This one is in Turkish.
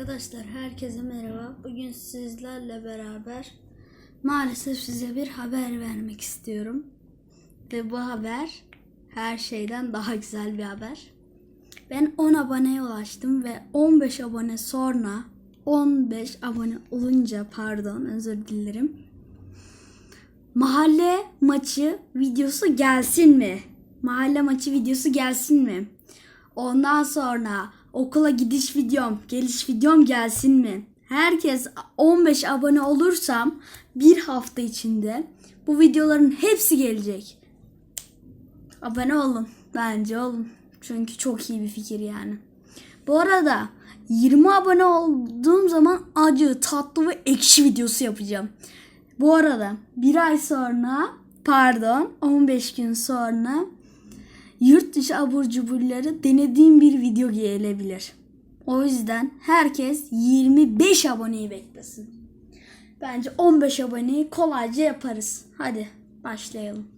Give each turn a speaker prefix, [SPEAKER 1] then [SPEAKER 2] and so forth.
[SPEAKER 1] Arkadaşlar herkese merhaba. Bugün sizlerle beraber maalesef size bir haber vermek istiyorum. Ve bu haber her şeyden daha güzel bir haber. Ben 10 aboneye ulaştım ve 15 abone sonra 15 abone olunca pardon özür dilerim. Mahalle maçı videosu gelsin mi? Mahalle maçı videosu gelsin mi? Ondan sonra okula gidiş videom, geliş videom gelsin mi? Herkes 15 abone olursam bir hafta içinde bu videoların hepsi gelecek. Abone olun. Bence olun. Çünkü çok iyi bir fikir yani. Bu arada 20 abone olduğum zaman acı, tatlı ve ekşi videosu yapacağım. Bu arada bir ay sonra pardon 15 gün sonra yurt dışı abur cuburları denediğim bir video gelebilir. O yüzden herkes 25 aboneyi beklesin. Bence 15 aboneyi kolayca yaparız. Hadi başlayalım.